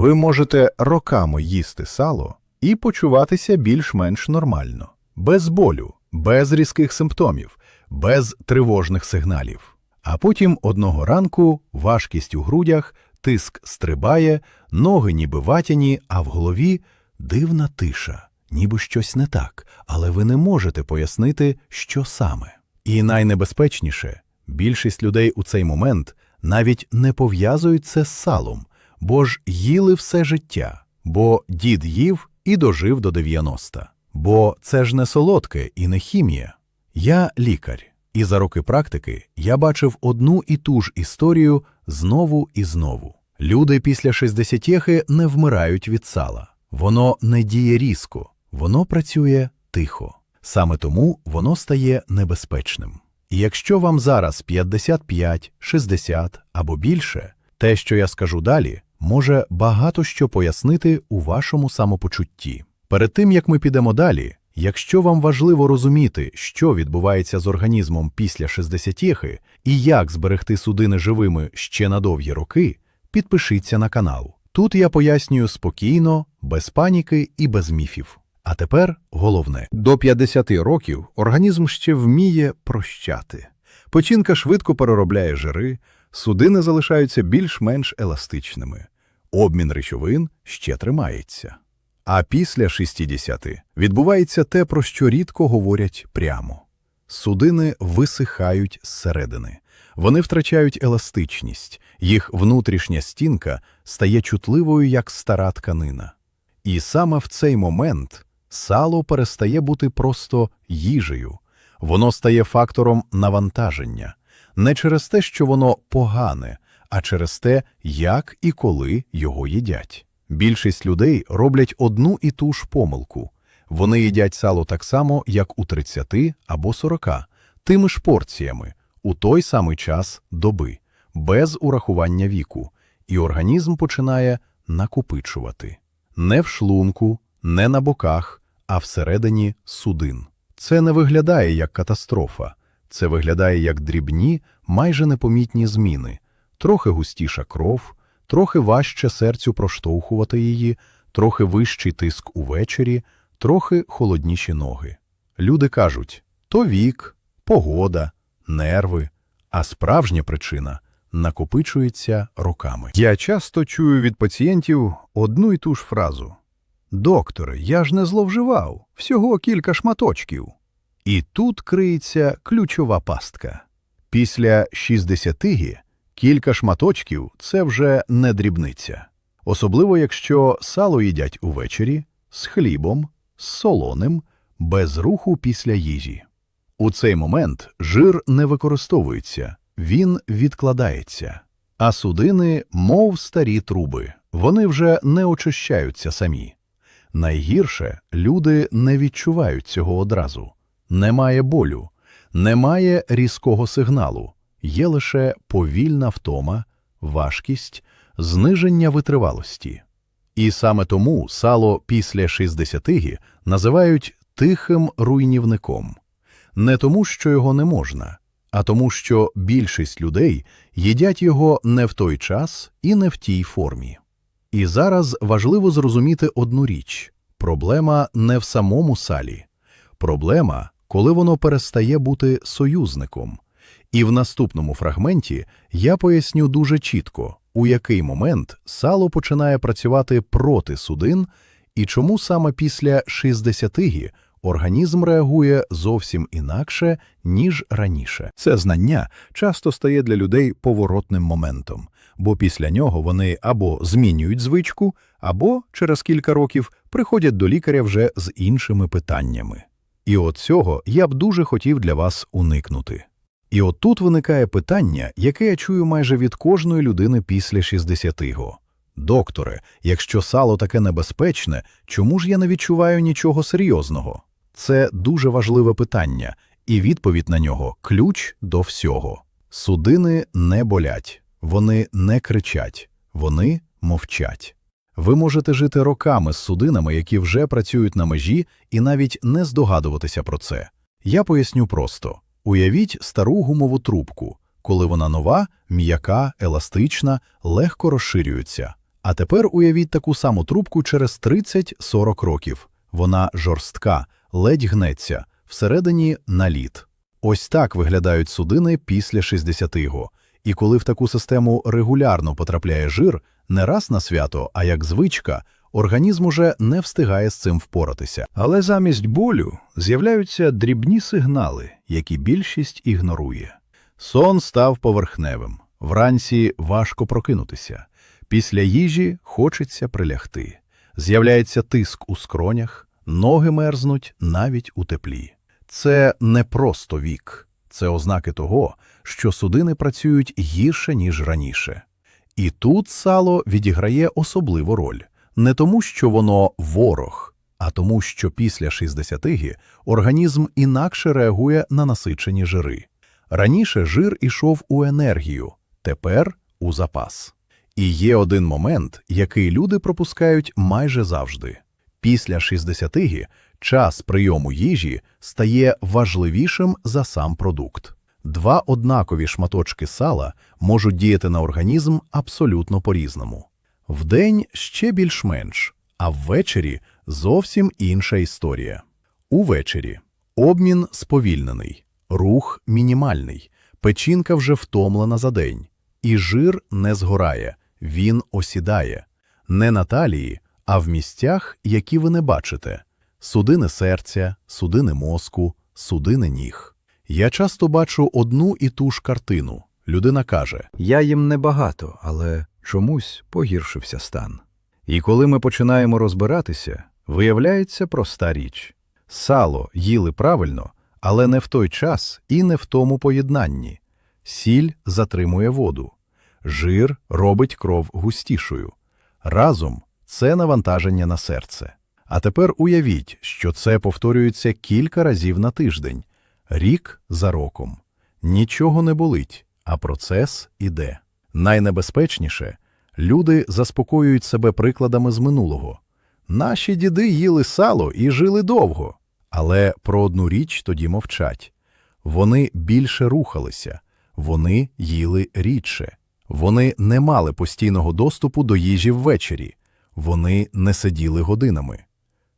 Ви можете роками їсти сало і почуватися більш-менш нормально, без болю, без різких симптомів, без тривожних сигналів. А потім одного ранку важкість у грудях, тиск стрибає, ноги ніби ватяні, а в голові дивна тиша, ніби щось не так, але ви не можете пояснити, що саме. І найнебезпечніше, більшість людей у цей момент навіть не пов'язують це з салом, бо ж їли все життя, бо дід їв і дожив до 90. Бо це ж не солодке і не хімія. Я лікар, і за роки практики я бачив одну і ту ж історію знову і знову. Люди після 60-хи не вмирають від сала. Воно не діє різко, воно працює тихо. Саме тому воно стає небезпечним. І якщо вам зараз 55, 60 або більше, те, що я скажу далі, може багато що пояснити у вашому самопочутті. Перед тим як ми підемо далі, якщо вам важливо розуміти, що відбувається з організмом після 60-хи і як зберегти судини живими ще на довгі роки, підпишіться на канал. Тут я пояснюю спокійно, без паніки і без міфів. А тепер головне. До 50 років організм ще вміє прощати. Печінка швидко переробляє жири, судини залишаються більш-менш еластичними. Обмін речовин ще тримається. А після 60 відбувається те, про що рідко говорять прямо. Судини висихають зсередини. Вони втрачають еластичність, їх внутрішня стінка стає чутливою, як стара тканина. І саме в цей момент сало перестає бути просто їжею, воно стає фактором навантаження, не через те, що воно погане, а через те, як і коли його їдять. Більшість людей роблять одну і ту ж помилку. Вони їдять сало так само, як у 30 або 40, тими ж порціями, у той самий час доби, без урахування віку, і організм починає накопичувати не в шлунку, не на боках, а всередині судин. Це не виглядає як катастрофа, це виглядає як дрібні, майже непомітні зміни, трохи густіша кров, трохи важче серцю проштовхувати її, трохи вищий тиск увечері, трохи холодніші ноги. Люди кажуть то вік, погода, нерви, а справжня причина накопичується роками. Я часто чую від пацієнтів одну і ту ж фразу Докторе, я ж не зловживав, всього кілька шматочків. І тут криється ключова пастка. Після 60 кілька шматочків це вже не дрібниця. Особливо якщо сало їдять увечері, з хлібом, з солоним, без руху після їжі. У цей момент жир не використовується, він відкладається, а судини, мов старі труби, вони вже не очищаються самі. Найгірше люди не відчувають цього одразу. Немає болю, немає різкого сигналу, є лише повільна втома, важкість, зниження витривалості. І саме тому сало після 60 називають тихим руйнівником, не тому, що його не можна, а тому, що більшість людей їдять його не в той час і не в тій формі. І зараз важливо зрозуміти одну річ проблема не в самому салі, проблема, коли воно перестає бути союзником. І в наступному фрагменті я поясню дуже чітко, у який момент сало починає працювати проти судин і чому саме після 60 організм реагує зовсім інакше, ніж раніше. Це знання часто стає для людей поворотним моментом, бо після нього вони або змінюють звичку, або через кілька років приходять до лікаря вже з іншими питаннями. І от цього я б дуже хотів для вас уникнути. І от тут виникає питання, яке я чую майже від кожної людини після 60-го. Докторе, якщо сало таке небезпечне, чому ж я не відчуваю нічого серйозного? Це дуже важливе питання, і відповідь на нього ключ до всього. Судини не болять, вони не кричать, вони мовчать. Ви можете жити роками з судинами, які вже працюють на межі, і навіть не здогадуватися про це. Я поясню просто уявіть стару гумову трубку, коли вона нова, м'яка, еластична, легко розширюється, А тепер уявіть таку саму трубку через 30-40 років. Вона жорстка, ледь гнеться, всередині наліт. Ось так виглядають судини після 60-го. І коли в таку систему регулярно потрапляє жир, не раз на свято, а як звичка, організм уже не встигає з цим впоратися. Але замість болю з'являються дрібні сигнали, які більшість ігнорує. Сон став поверхневим, вранці важко прокинутися. Після їжі хочеться прилягти. З'являється тиск у скронях, ноги мерзнуть навіть у теплі. Це не просто вік, це ознаки того, що судини працюють гірше, ніж раніше. І тут сало відіграє особливу роль не тому, що воно ворог, а тому, що після 60-ги організм інакше реагує на насичені жири. Раніше жир ішов у енергію, тепер у запас. І є один момент, який люди пропускають майже завжди. Після 60-ги час прийому їжі стає важливішим за сам продукт. Два однакові шматочки сала можуть діяти на організм абсолютно по-різному. Вдень ще більш-менш, а ввечері зовсім інша історія. Увечері обмін сповільнений, рух мінімальний, печінка вже втомлена за день, і жир не згорає, він осідає. Не на талії, а в місцях, які ви не бачите судини серця, судини мозку, судини ніг. Я часто бачу одну і ту ж картину. Людина каже: Я їм небагато, але чомусь погіршився стан. І коли ми починаємо розбиратися, виявляється проста річ. Сало їли правильно, але не в той час і не в тому поєднанні. Сіль затримує воду. Жир робить кров густішою. Разом це навантаження на серце. А тепер уявіть, що це повторюється кілька разів на тиждень, рік за роком. Нічого не болить, а процес іде. Найнебезпечніше люди заспокоюють себе прикладами з минулого. Наші діди їли сало і жили довго, але про одну річ тоді мовчать. Вони більше рухалися, вони їли рідше, вони не мали постійного доступу до їжі ввечері, вони не сиділи годинами.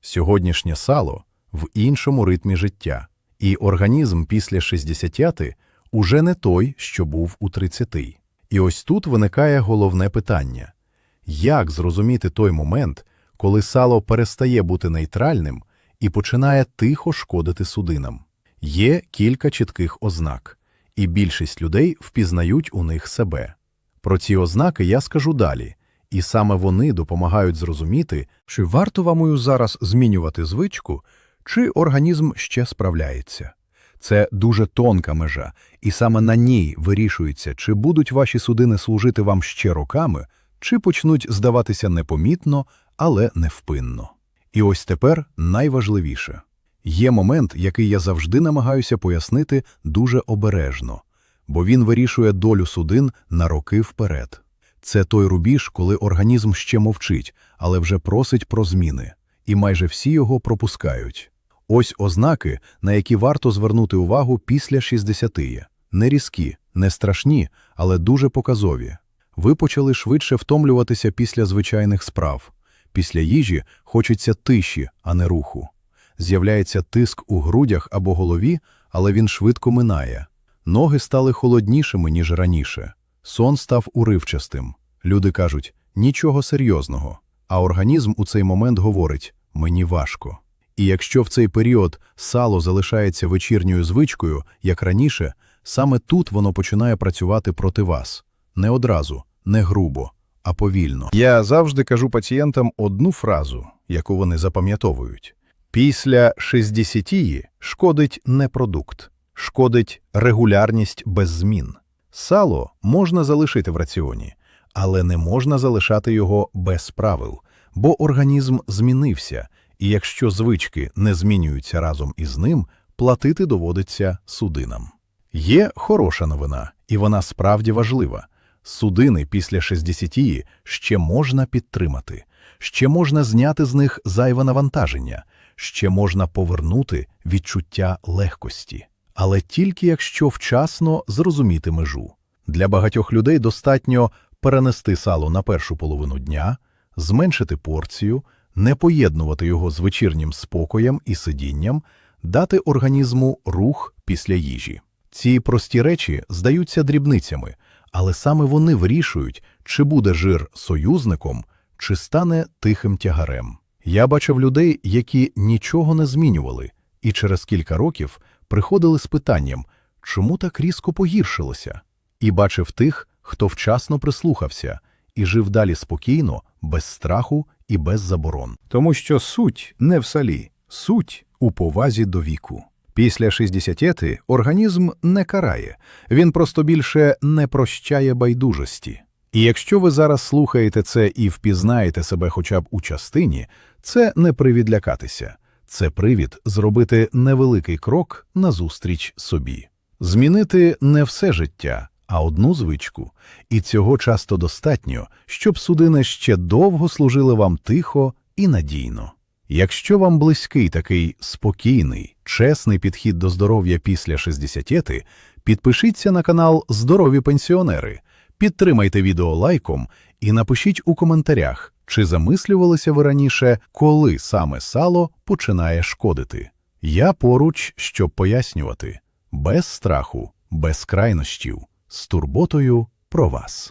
Сьогоднішнє сало в іншому ритмі життя, і організм після 60 уже не той, що був у 30. І ось тут виникає головне питання як зрозуміти той момент, коли сало перестає бути нейтральним і починає тихо шкодити судинам? Є кілька чітких ознак, і більшість людей впізнають у них себе. Про ці ознаки я скажу далі, і саме вони допомагають зрозуміти, чи варто вам зараз змінювати звичку, чи організм ще справляється. Це дуже тонка межа, і саме на ній вирішується, чи будуть ваші судини служити вам ще роками, чи почнуть здаватися непомітно, але невпинно. І ось тепер найважливіше. Є момент, який я завжди намагаюся пояснити дуже обережно, бо він вирішує долю судин на роки вперед. Це той рубіж, коли організм ще мовчить, але вже просить про зміни, і майже всі його пропускають. Ось ознаки, на які варто звернути увагу після 60-ї. Не різкі, не страшні, але дуже показові. Ви почали швидше втомлюватися після звичайних справ. Після їжі хочеться тиші, а не руху. З'являється тиск у грудях або голові, але він швидко минає. Ноги стали холоднішими, ніж раніше. Сон став уривчастим. Люди кажуть нічого серйозного, а організм у цей момент говорить мені важко. І якщо в цей період сало залишається вечірньою звичкою, як раніше, саме тут воно починає працювати проти вас не одразу, не грубо, а повільно. Я завжди кажу пацієнтам одну фразу, яку вони запам'ятовують: після 60-ї шкодить не продукт, шкодить регулярність без змін. Сало можна залишити в раціоні, але не можна залишати його без правил, бо організм змінився, і якщо звички не змінюються разом із ним, платити доводиться судинам. Є хороша новина, і вона справді важлива. Судини після 60-ї ще можна підтримати, ще можна зняти з них зайве навантаження, ще можна повернути відчуття легкості але тільки якщо вчасно зрозуміти межу. Для багатьох людей достатньо перенести сало на першу половину дня, зменшити порцію, не поєднувати його з вечірнім спокоєм і сидінням, дати організму рух після їжі. Ці прості речі здаються дрібницями, але саме вони вирішують, чи буде жир союзником, чи стане тихим тягарем. Я бачив людей, які нічого не змінювали, і через кілька років приходили з питанням, чому так різко погіршилося, і бачив тих, хто вчасно прислухався і жив далі спокійно, без страху і без заборон. Тому що суть не в салі, суть у повазі до віку. Після 60 організм не карає, він просто більше не прощає байдужості. І якщо ви зараз слухаєте це і впізнаєте себе хоча б у частині, це не привід лякатися, це привід зробити невеликий крок назустріч собі. Змінити не все життя, а одну звичку, і цього часто достатньо, щоб судини ще довго служили вам тихо і надійно. Якщо вам близький такий спокійний, чесний підхід до здоров'я після 60, підпишіться на канал Здорові пенсіонери, підтримайте відео лайком і напишіть у коментарях, чи замислювалися ви раніше, коли саме сало починає шкодити. Я поруч, щоб пояснювати, без страху, без крайнощів, з турботою про вас.